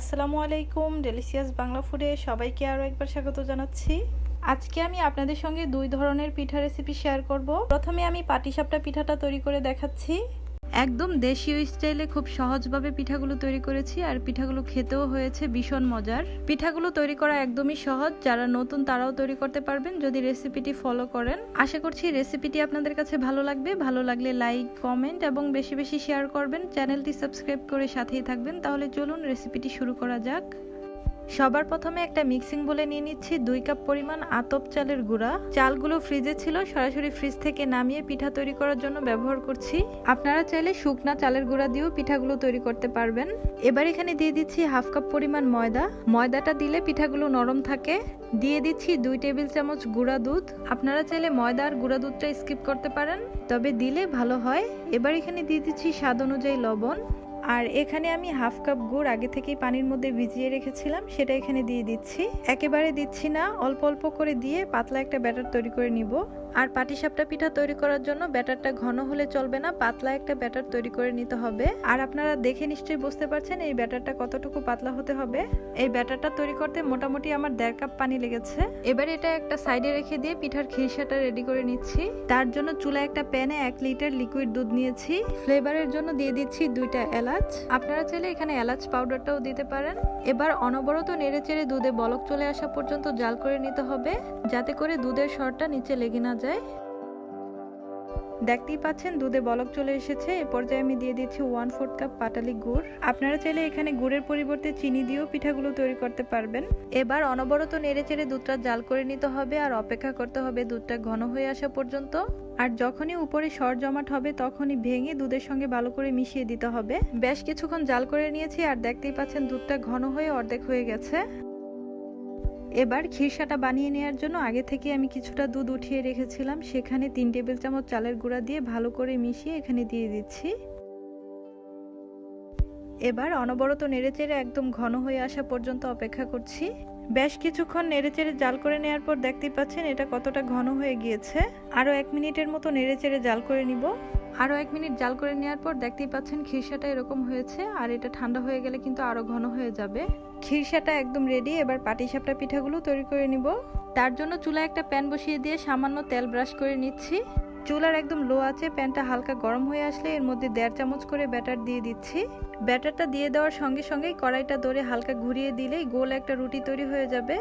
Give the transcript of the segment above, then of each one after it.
আসসালামু আলাইকুম ডেলিসিয়াস বাংলা ফুডে সবাইকে আরও একবার স্বাগত জানাচ্ছি। আজকে আমি আপনাদের সঙ্গে দুই ধরনের পিঠা রেসিপি শেয়ার করব। প্রথমে আমি পাটিসাপটা পিঠাটা তৈরি করে দেখাচ্ছি। একদম দেশীয় স্টাইলে খুব সহজভাবে পিঠাগুলো তৈরি করেছি আর পিঠাগুলো খেতেও হয়েছে ভীষণ মজার। পিঠাগুলো তৈরি করা একদমই সহজ, যারা নতুন তারাও তৈরি করতে পারবেন যদি রেসিপিটি ফলো করেন। আশা করছি রেসিপিটি আপনাদের কাছে ভালো লাগবে। ভালো লাগলে লাইক, কমেন্ট এবং বেশি বেশি শেয়ার করবেন। চ্যানেলটি সাবস্ক্রাইব করে সাথেই থাকবেন। তাহলে চলুন রেসিপিটি শুরু করা যাক। সবার প্রথমে একটা মিক্সিং বলে নিয়ে নিচ্ছি দুই কাপ পরিমাণ আতপ চালের গুঁড়া। চালগুলো ফ্রিজে ছিল, সরাসরি ফ্রিজ থেকে নামিয়ে পিঠা তৈরি করার জন্য ব্যবহার করছি। আপনারা চাইলে শুকনা চালের গুঁড়া দিয়েও পিঠাগুলো তৈরি করতে পারবেন। এবার এখানে দিয়ে দিচ্ছি হাফ কাপ পরিমাণ ময়দা। ময়দাটা দিলে পিঠাগুলো নরম থাকে। দিয়ে দিচ্ছি দুই টেবিল চামচ গুঁড়া দুধ। আপনারা চাইলে ময়দা আর গুঁড়া দুধটা স্কিপ করতে পারেন, তবে দিলে ভালো হয়। এবার এখানে দিয়ে দিচ্ছি স্বাদ অনুযায়ী লবণ। আর এখানে আমি হাফ কাপ গুড় আগে থেকেই পানির মধ্যে ভিজিয়ে রেখেছিলাম, সেটা এখানে দিয়ে দিচ্ছি। একেবারে দিচ্ছি না, অল্প অল্প করে দিয়ে পাতলা একটা ব্যাটার তৈরি করে নিব। আর পাটিসাপটা পিঠা তৈরি করার জন্য ব্যাটারটা ঘন হলে চলবে না, পাতলা একটা ব্যাটার তৈরি করে নিতে হবে। আর আপনারা দেখে নিশ্চয়ই বুঝতে পারছেন এই ব্যাটারটা কতটুকু পাতলা হতে হবে। এই ব্যাটারটা তৈরি করতে মোটামুটি আমার দেড় কাপ পানি লেগেছে। এবার এটা একটা সাইডে রেখে দিয়ে পিঠার খিরসাটা রেডি করে নিচ্ছি। তার জন্য চুলা একটা প্যানে এক লিটার লিকুইড দুধ নিয়েছি। ফ্লেভারের জন্য দিয়ে দিচ্ছি দুইটা এলাচ। আপনারা চাইলে এখানে এলাচ পাউডারটাও দিতে পারেন। এবার অনবরত নেড়ে চেড়ে দুধে বলক চলে আসা পর্যন্ত জাল করে নিতে হবে, যাতে করে দুধের স্বরটা নিচে লেগে না যায়। দেখতেই পাচ্ছেন, দুধে বলক চলে এসেছে। এ পর্যায়ে আমি দিয়ে দিচ্ছি ওয়ান ফোর্থ কাপ পাটালি গুড়। আপনারা চাইলে এখানে গুড়ের পরিবর্তে চিনি দিয়েও পিঠাগুলো তৈরি করতে পারবেন। এবার অনবরত নেড়ে চেড়ে দুধটা জাল করে নিতে হবে আর অপেক্ষা করতে হবে দুধটা ঘন হয়ে আসা পর্যন্ত। আর যখনই উপরে সর জমাট হবে, তখনই ভেঙে দুধের সঙ্গে ভালো করে মিশিয়ে দিতে হবে। বেশ কিছুক্ষণ জাল করে নিয়েছি আর দেখতেই পাচ্ছেন দুধটা ঘন হয়ে অর্ধেক হয়ে গেছে। এবার খিরসাটা বানিয়ে নেওয়ার জন্য আগে থেকে আমি কিছুটা দুধ উঠিয়ে রেখেছিলাম। সেখানে তিন টেবিল চামচ চালের গুঁড়া দিয়ে ভালো করে মিশিয়ে এখানে দিয়ে দিচ্ছি। এবার অনবরত নেড়েচেড়ে একদম ঘন হয়ে আসা পর্যন্ত অপেক্ষা করছি। বেশ কিছুক্ষণ নেড়েচেড়ে জাল করে নেওয়ার পর দেখতেই পাচ্ছেন এটা কতটা ঘন হয়ে গিয়েছে। আরও এক মিনিটের মতো নেড়েচেড়ে জাল করে নিব। আরও এক মিনিট জাল করে নেওয়ার পর দেখতেই পাচ্ছেন খিরসাটা এরকম হয়েছে, আর এটা ঠান্ডা হয়ে গেলে কিন্তু আরও ঘন হয়ে যাবে। খিরসাটা একদম রেডি এবার পাটিসাপটা পিঠাগুলো তৈরি করে নিব। তার জন্য চুলায় একটা প্যান বসিয়ে দিয়ে সামান্য তেল ব্রাশ করে নিচ্ছি। চুলার একদম লো আছে, প্যানটা হালকা গরম হয়ে আসলে এর মধ্যে দেড় চামচ করে ব্যাটার দিয়ে দিচ্ছি। ব্যাটারটা দিয়ে দেওয়ার সঙ্গে সঙ্গেই কড়াইটা ধরে হালকা ঘুরিয়ে দিলেই গোল একটা রুটি তৈরি হয়ে যাবে।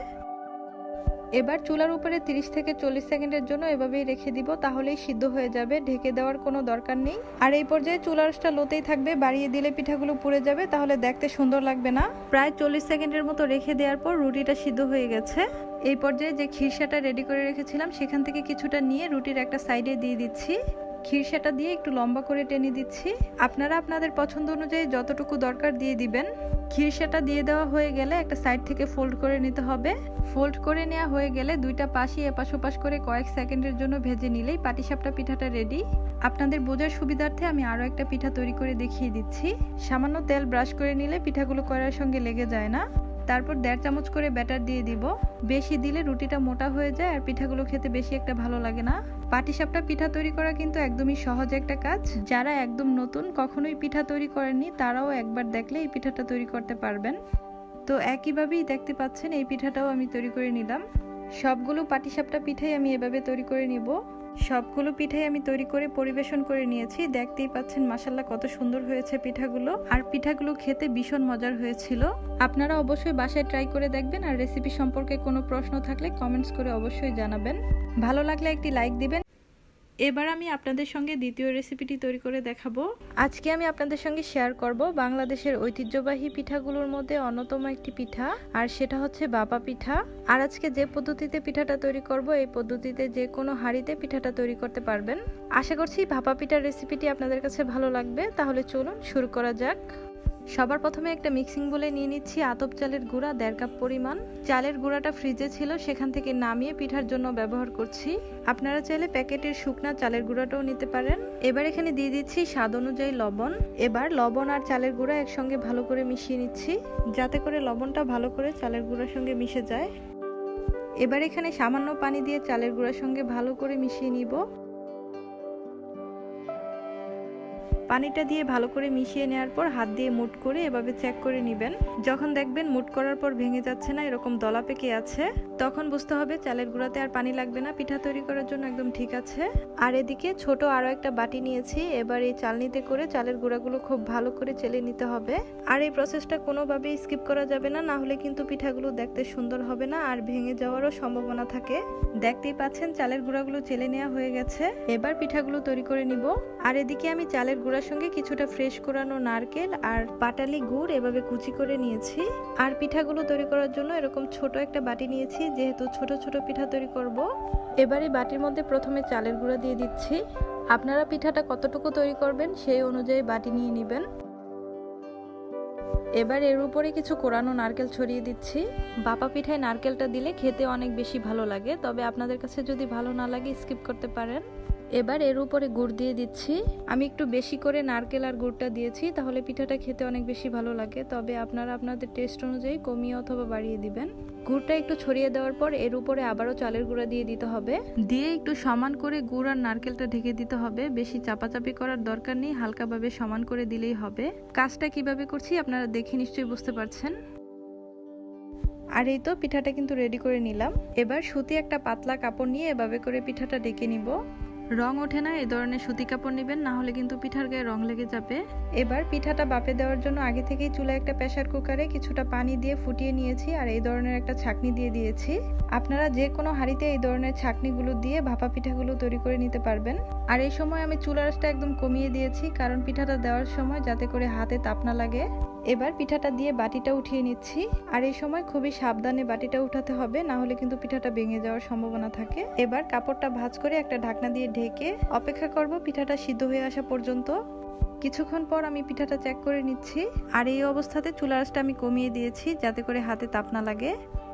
এবার চুলার উপরে 30 থেকে চল্লিশ সেকেন্ডের জন্য এভাবেই রেখে দিব, তাহলেই সিদ্ধ হয়ে যাবে, ঢেকে দেওয়ার কোনো দরকার নেই। আর এই পর্যায়ে চুলারসটা লোতেই থাকবে, বাড়িয়ে দিলে পিঠাগুলো পুড়ে যাবে, তাহলে দেখতে সুন্দর লাগবে না। প্রায় চল্লিশ সেকেন্ডের মতো রেখে দেওয়ার পর রুটিটা সিদ্ধ হয়ে গেছে। এই পর্যায়ে যে খিরসাটা রেডি করে রেখেছিলাম, সেখান থেকে কিছুটা নিয়ে রুটির একটা সাইডে দিয়ে দিচ্ছি। খিরসাটা দিয়ে একটু লম্বা করে টেনে দিচ্ছি। আপনারা আপনাদের পছন্দ অনুযায়ী যতটুকু দরকার দিয়ে দিবেন। খিরসাটা দিয়ে দেওয়া হয়ে গেলে একটা সাইড থেকে ফোল্ড করে নিতে হবে। ফোল্ড করে নেওয়া হয়ে গেলে দুইটা পাশই এপাশ ওপাশ করে কয়েক সেকেন্ডের জন্য ভেজে নিলেই পাটিসাপটা পিঠাটা রেডি আপনাদের বোঝার সুবিধার্থে আমি আরও একটা পিঠা তৈরি করে দেখিয়ে দিচ্ছি। সামান্য তেল ব্রাশ করে নিলে পিঠাগুলো করার সঙ্গে লেগে যায় না। তারপর দেড় চামচ করে ব্যাটার দিয়ে দিব। বেশি দিলে রুটিটা মোটা হয়ে যায় আর পিঠাগুলো খেতে বেশি একটা ভালো লাগে না। পাটিসাপটা পিঠা তৈরি করা কিন্তু একদমই সহজ একটা কাজ। যারা একদম নতুন কখনোই পিঠা তৈরি করেননি, তারাও একবার দেখলে এই পিঠাটা তৈরি করতে পারবেন। তো একইভাবেই দেখতে পাচ্ছেন, এই পিঠাটাও আমি তৈরি করে নিলাম। সবগুলো পাটিসাপটা পিঠাই আমি এভাবে তৈরি করে নিব। সবগুলো পিঠাই আমি তৈরি করে পরিবেশন করে নিয়েছি। দেখতেই পাচ্ছেন মাসাল্লাহ কত সুন্দর হয়েছে পিঠাগুলো। আর পিঠাগুলো খেতে ভীষণ মজার হয়েছিল। আপনারা অবশ্যই বাসায় ট্রাই করে দেখবেন। আর রেসিপি সম্পর্কে কোনো প্রশ্ন থাকলে কমেন্টস করে অবশ্যই জানাবেন। ভালো লাগলে একটি লাইক দিবেন। এবার আমি আপনাদের সঙ্গে দ্বিতীয় রেসিপিটি তৈরি করে দেখাবো। আজকে আমি আপনাদের সঙ্গে শেয়ার করব বাংলাদেশের ঐতিহ্যবাহী পিঠাগুলোর মধ্যে অন্যতম একটি পিঠা, আর সেটা হচ্ছে বাপা পিঠা। আর আজকে যে পদ্ধতিতে পিঠাটা তৈরি করব, এই পদ্ধতিতে যে কোনো হাঁড়িতে পিঠাটা তৈরি করতে পারবেন। আশা করছি ভাপা পিঠার রেসিপিটি আপনাদের কাছে ভালো লাগবে, তাহলে চলুন শুরু করা যাক। সবার প্রথমে একটা মিক্সিং বলে নিয়ে নিচ্ছি আতপ চালের গুঁড়া, দেড় কাপ পরিমাণ। চালের গুঁড়াটা ফ্রিজে ছিল, সেখান থেকে নামিয়ে পিঠার জন্য ব্যবহার করছি। আপনারা চাইলে প্যাকেটের শুকনা চালের গুঁড়াটাও নিতে পারেন। এবার এখানে দিয়ে দিচ্ছি স্বাদ অনুযায়ী লবণ। এবার লবণ আর চালের গুঁড়া একসঙ্গে ভালো করে মিশিয়ে নিচ্ছি, যাতে করে লবণটা ভালো করে চালের গুঁড়ার সঙ্গে মিশে যায়। এবার এখানে সামান্য পানি দিয়ে চালের গুঁড়ার সঙ্গে ভালো করে মিশিয়ে নিব। পানিটা দিয়ে ভালো করে মিশিয়ে নেওয়ার পর হাত দিয়ে মুট করে এভাবে চেক করে নেবেন। যখন দেখবেন মুট করার পর ভেঙে যাচ্ছে না, এরকম দলা পেকে আছে, তখন বুঝতে হবে চালের গুঁড়াতে আর পানি লাগবে না, পিঠা তৈরি করার জন্য একদম ঠিক আছে। আর এদিকে ছোট আরও একটা বাটি নিয়েছি, এবার এই চালনিতে করে চালের গুঁড়াগুলো খুব ভালো করে চেলে নিতে হবে। আর এই প্রসেসটা কোনোভাবেই স্কিপ করা যাবে না না হলে কিন্তু পিঠাগুলো দেখতে সুন্দর হবে না আর ভেঙে যাওয়ারও সম্ভাবনা থাকে। দেখতেই পাচ্ছেন, চালের গুঁড়াগুলো চেলে নেওয়া হয়ে গেছে, এবার পিঠাগুলো তৈরি করে নিব। আর এদিকে আমি চালের গুঁড়ার সঙ্গে কিছুটা ফ্রেশ করানো নারকেল আর পাটালি গুড় এভাবে কুচি করে নিয়েছি। আর পিঠাগুলো তৈরি করার জন্য এরকম ছোট একটা বাটি নিয়েছি, যেহেতু ছোট ছোট পিঠা তৈরি করব। এবারে বাটির মধ্যে প্রথমে চালের গুঁড়া দিয়ে দিচ্ছি। আপনারা পিঠাটা কতটুকু তৈরি করবেন সেই অনুযায়ী বাটি নিয়ে নেবেন। এবার এর উপরে কিছু কোরানো নারকেল ছড়িয়ে দিচ্ছি। বাপা পিঠায় নারকেলটা দিলে খেতে অনেক বেশি ভালো লাগে, তবে আপনাদের কাছে যদি ভালো না লাগে, স্কিপ করতে পারেন। এবার এর উপরে গুড় দিয়ে দিচ্ছি। আমি একটু বেশি করে নারকেল আর গুড়টা দিয়েছি, তাহলে পিঠাটা খেতে অনেক বেশি ভালো লাগে। তবে আপনারা আপনাদের টেস্ট অনুযায়ী কমিয়ে অথবা বাড়িয়ে দিবেন। গুড়টা একটু ছড়িয়ে দেওয়ার পর এর উপরে আবারও চালের গুঁড়া দিয়ে দিতে হবে। দিয়ে একটু সমান করে গুড় আর নারকেলটা ঢেকে দিতে হবে। বেশি চাপাচাপি করার দরকার নেই, হালকাভাবে সমান করে দিলেই হবে। কাজটা কীভাবে করছি আপনারা দেখে নিশ্চয়ই বুঝতে পারছেন। আর এই তো পিঠাটা কিন্তু রেডি করে নিলাম। এবার সুতি একটা পাতলা কাপড় নিয়ে এভাবে করে পিঠাটা ডেকে নিব। রং ওঠে না এই ধরনের সুতি কাপড় নেবেন, না হলে কিন্তু পিঠার গায়ে রং লেগে যাবে। এবার পিঠাটা বাপে দেওয়ার জন্য আগে থেকেই চুলা একটা প্রেসার কুকারে কিছুটা পানি দিয়ে ফুটিয়ে নিয়েছি আর এই ধরনের একটা ছাকনি দিয়ে দিয়েছি। আপনারা যে কোনো হাঁড়িতে এই ধরনের ছাকনিগুলো দিয়ে ভাপা পিঠাগুলো তৈরি করে নিতে পারবেন। আর এই সময় আমি চুলার একদম কমিয়ে দিয়েছি, কারণ পিঠাটা দেওয়ার সময় যাতে করে হাতে তাপ না লাগে। এবার পিঠাটা দিয়ে বাটিটা উঠিয়ে নিচ্ছি। আর এই সময় খুবই সাবধানে বাটিটা উঠাতে হবে, না হলে কিন্তু পিঠাটা ভেঙে যাওয়ার সম্ভাবনা থাকে। এবার কাপড়টা ভাজ করে একটা ঢাকনা দিয়ে ঢেকে অপেক্ষা করব পিঠাটা সিদ্ধ হয়ে আসা পর্যন্ত। কিছুক্ষণ পর আমি পিঠাটা চেক করে নিচ্ছি। আর এই অবস্থাতে চুলার আমি কমিয়ে দিয়েছি যাতে করে হাতে তাপ না লাগে।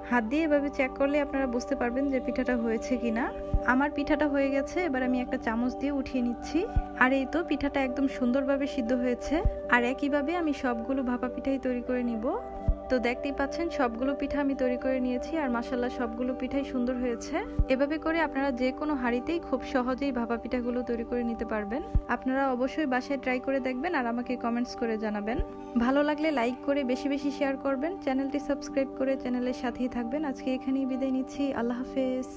হাত দিয়ে এভাবে চেক করলে আপনারা বুঝতে পারবেন যে পিঠাটা হয়েছে কি না আমার পিঠাটা হয়ে গেছে, এবার আমি একটা চামচ দিয়ে উঠিয়ে নিচ্ছি। আর এই তো পিঠাটা একদম সুন্দরভাবে সিদ্ধ হয়েছে। আর একইভাবে আমি সবগুলো ভাপা পিঠাই তৈরি করে নিব। তো দেখতেই পাচ্ছেন, সবগুলো পিঠা আমি তৈরি করে নিয়েছি আর মাসাল্লাহ সবগুলো পিঠাই সুন্দর হয়েছে। এভাবে করে আপনারা যে কোনো হাঁড়িতেই খুব সহজেই ভাপা পিঠাগুলো তৈরি করে নিতে পারবেন। আপনারা অবশ্যই বাসায় ট্রাই করে দেখবেন আর আমাকে কমেন্টস করে জানাবেন। ভালো লাগলে লাইক করে বেশি বেশি শেয়ার করবেন। চ্যানেলটি সাবস্ক্রাইব করে চ্যানেলের সাথেই থাকবেন। আজকে এখানেই বিদায় নিচ্ছি। আল্লাহ হাফেজ।